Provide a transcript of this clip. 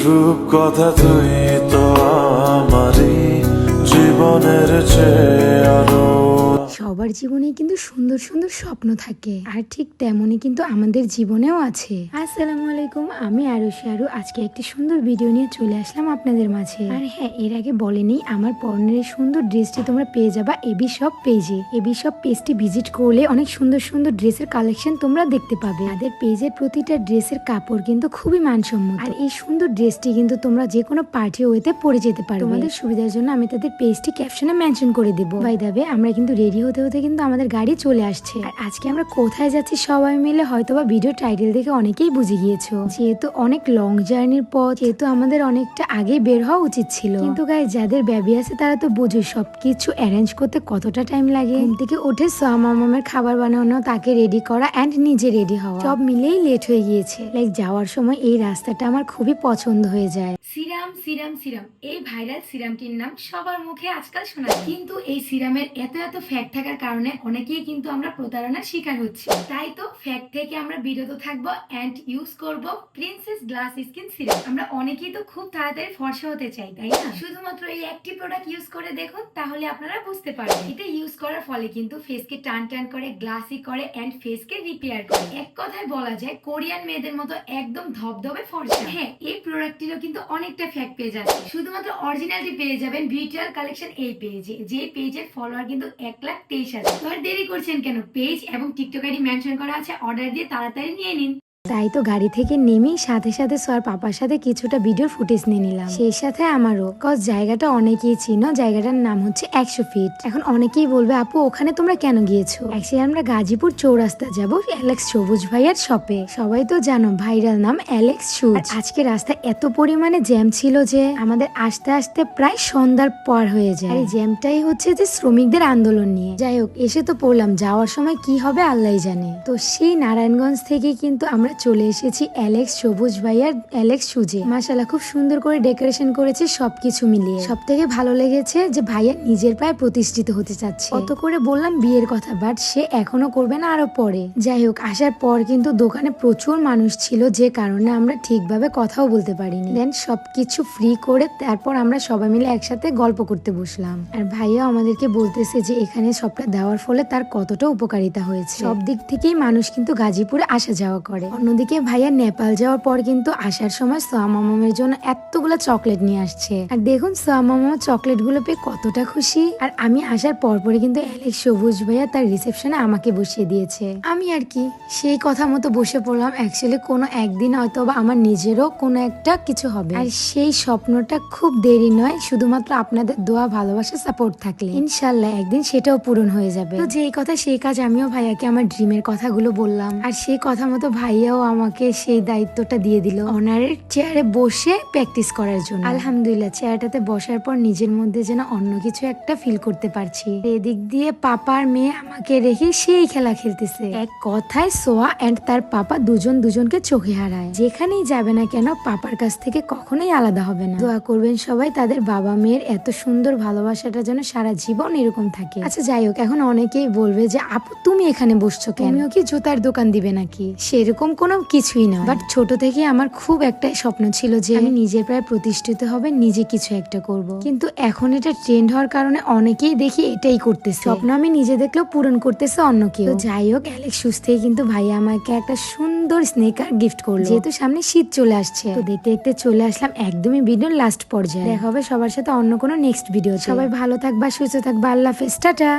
রূপ কথা তুই তো আমারই জীবনের চেয়ে আরও সবার জীবনেই কিন্তু সুন্দর সুন্দর স্বপ্ন থাকে। আর ঠিক তেমনই কিন্তু আমাদের জীবনেও আছে। আসসালামু আলাইকুম, আমি আরুষি আরু। আজকে একটি সুন্দর ভিডিও নিয়ে চলে আসলাম আপনাদের মাঝে। আর হ্যাঁ এর আগে বলেনি আমার পরনের এই সুন্দর ড্রেসটি তোমরা পেয়ে যাবা এবি সব পেজে এবি সব পেজটি ভিজিট করলে অনেক সুন্দর সুন্দর ড্রেসের কালেকশন তোমরা দেখতে পাবে। তাদের পেজের প্রতিটা ড্রেসের কাপড় কিন্তু খুবই মানসম্মত। আর এই সুন্দর ড্রেসটি কিন্তু তোমরা যে কোনো পার্টি ওয়েতে পরে যেতে পারো তোমাদের সুবিধার জন্য আমি তাদের পেজটি ক্যাপশনে মেনশন করে দেবো। বাই দাবে আমরা কিন্তু রেডি হতে হতে কিন্তু আমাদের গাড়ি চলে আসছে। আর আজকে আমরা কোথায় যাচ্ছি সবাই মিলে হয়তোবা ভিডিও টাইটেল দেখে অনেকেই বুঝে গিয়েছো। যেহেতু অনেক লং জার্নির পথ যেহেতু আমাদের অনেকটা আগে বের হওয়া উচিত ছিল। কিন্তু গায়ে যাদের বেবি আছে তারা তো বোঝো সবকিছু অ্যারেঞ্জ করতে কতটা টাইম লাগে। ঘুম থেকে উঠে মামামের খাবার বানানো, তাকে রেডি করা অ্যান্ড নিজে রেডি হওয়া। সব মিলেই লেট হয়ে গিয়েছে। লাইক যাওয়ার সময় এই রাস্তাটা আমার খুবই পছন্দ হয়ে যায়। Serum serum serum. এই ভাইরাল সিরামটির নাম সবার মুখে আজকাল শোনা। কিন্তু এই সিরামের এত এত ফ্যাক্ট থাকার কারণে অনেকেই কিন্তু আমরা প্রতারণার শিকার হচ্ছি। তাই তো ফ্যাক্ট থেকে আমরা বিরত থাকব অ্যান্ড ইউজ করব প্রিন্সেস গ্লাস স্কিন সিরাম আমরা অনেকেই তো খুব তাড়াতাড়ি ফর্সা হতে চাই, তাই না? শুধুমাত্র এই একটি প্রোডাক্ট ইউজ করে দেখুন, তাহলে আপনারা বুঝতে পারবেন। এটা ইউজ করার ফলে কিন্তু ফেসকে টান টান করে গ্লাসি করে অ্যান্ড ফেসকে রিপেয়ার করে। এক কথায় বলা যায়, কোরিয়ান মেয়েদের মতো একদম ধবধবে ফর্সা। হ্যাঁ এই প্রোডাক্টটিরও কিন্তু অনেকটা ফ্যাক্ট পেয়ে যাচ্ছে। শুধুমাত্র অরিজিনালটি পেয়ে যাবেন ভিডিওর কালেকশন এই পেজে যে পেজের ফলোয়ার কিন্তু এক লাখ তেইশ হাজার। তো আর দেরি করছেন কেন? পেজ এবং টিকটক আইডি মেনশন করা আছে, অর্ডার দিয়ে তাড়াতাড়ি নিয়ে নিন। তাই তো গাড়ি থেকে নেমেই সাথে সাথে সোয়ার পাপার সাথে কিছুটা ভিডিওর ফুটেজ নিয়ে নিলাম। সেই সাথে আমারও। কজ জায়গাটা অনেকেই চিনো, জায়গাটার নাম হচ্ছে একশো ফিট এখন অনেকেই বলবে, আপু, ওখানে তোমরা কেন গিয়েছো? অ্যাকচুয়ালি আমরা গাজীপুর চৌরাস্তা যাব অ্যালেক্স সবুজ ভাইয়ার শপে সবাই তো জানো, ভাইরাল নাম অ্যালেক্স শুজ আজকে রাস্তা এত পরিমাণে জ্যাম ছিল যে, আমাদের আসতে আসতে প্রায় সন্ধ্যার পর হয়ে যায়। এই জ্যামটাই হচ্ছে যে শ্রমিকদের আন্দোলন নিয়ে। যাই হোক, এসে তো পড়লাম, যাওয়ার সময় কি হবে আল্লাহ জানে। তো সেই নারায়ণগঞ্জ থেকে কিন্তু আমরা চলে এসেছি অ্যালেক্স সবুজ ভাইয়ার অ্যালেক্স সুজে মাসাল্লাহ খুব সুন্দর করে ডেকোরেশন করেছে, সবকিছু মিলিয়ে। সব থেকে ভালো লেগেছে যে ভাইয়া নিজের পায়ে প্রতিষ্ঠিত হতে চাচ্ছে। অত করে বললাম বিয়ের কথা বাট সে এখনও করবে না আরও পরে। যাই হোক, আসার পর কিন্তু দোকানে প্রচুর মানুষ ছিল, যে কারণে আমরা ঠিকভাবে কথাও বলতে পারিনি। দেন সবকিছু ফ্রি করে তারপর আমরা সবাই মিলে একসাথে গল্প করতে বসলাম। আর ভাইয়া আমাদেরকে বলতেছে যে এখানে সবটা দেওয়ার ফলে তার কতটা উপকারিতা হয়েছে। সব দিক থেকেই মানুষ কিন্তু গাজীপুরে আসা যাওয়া করে। অন্যদিকে ভাইয়া নেপাল যাওয়ার পর কিন্তু আসার সময় সোয়ামামের জন্য এতগুলো চকলেট নিয়ে আসছে। আর দেখুন সোয়া সোয়ামামা চকলেটগুলো পেয়ে কতটা খুশি। আর আমি আসার পর পরে কিন্তু অ্যালেক্স সবুজ ভাইয়া তার রিসেপশনে আমাকে বসিয়ে দিয়েছে। আমি আর কি, সেই কথা মতো বসে পড়লাম। অ্যাকচুয়ালি কোনো একদিন হয়তো বা আমার নিজেরও কোনো একটা কিছু হবে। আর সেই স্বপ্নটা খুব দেরি নয়, শুধুমাত্র আপনাদের দোয়া, ভালোবাসা সাপোর্ট থাকলে। ইনশাল্লাহ একদিন সেটাও পূরণ হয়ে যাবে। তো যেই কথা, সেই কাজ আমিও ভাইয়াকে আমার ড্রিমের কথাগুলো বললাম। আর সেই কথা মতো ভাইয়াও আমাকে সেই দায়িত্বটা দিয়ে দিল অনারের চেয়ারে বসে প্র্যাকটিস করার জন্য। আলহামদুলিল্লাহ, চেয়ারটাতে বসার পর নিজের মধ্যে যেন অন্য কিছু একটা ফিল করতে পারছি। এদিক দিয়ে পাপার মেয়ে আমাকে রেখে সেই খেলা খেলতেছে। এক কথায় সোয়া এন্ড তার পাপা দুজন দুজনকে চোখে হারায়। যেখানেই যাবে না কেন পাপার কাছ থেকে কখনোই আলাদা হবে না। দোয়া করবেন সবাই তাদের বাবা মেয়ের এত সুন্দর ভালোবাসাটা যেন সারা জীবন এরকম থাকে। আচ্ছা যাই হোক, এখন অনেকেই বলবে যে, আপু, তুমি এখানে বসছো কেন? কি জুতার দোকান দিবে নাকি? সেরকম কোনো কিছুই না বাট ছোট থেকে আমার খুব একটাই স্বপ্ন ছিল যে আমি নিজের প্রায় প্রতিষ্ঠিত হবে নিজে কিছু একটা করব। কিন্তু এখন এটা ট্রেন্ড হওয়ার কারণে অনেকেই দেখি এটাই করতেছে। স্বপ্ন আমি নিজে দেখলেও পূরণ করতেছে অন্য কেউ। যাই হোক অ্যালেক্স সুস্থেই কিন্তু ভাইয়া আমাকে একটা সুন্দর স্নেকার গিফট করল। যেহেতু সামনে শীত চলে আসছে। তো দেখতে দেখতে চলে আসলাম একদমই ভিডিওর লাস্ট পর্যায়ে। দেখা হবে সবার সাথে অন্য কোনো নেক্সট ভিডিও সবাই ভালো থাকবা সুস্থ থাকবা আল্লাহ হাফেজ টাটা।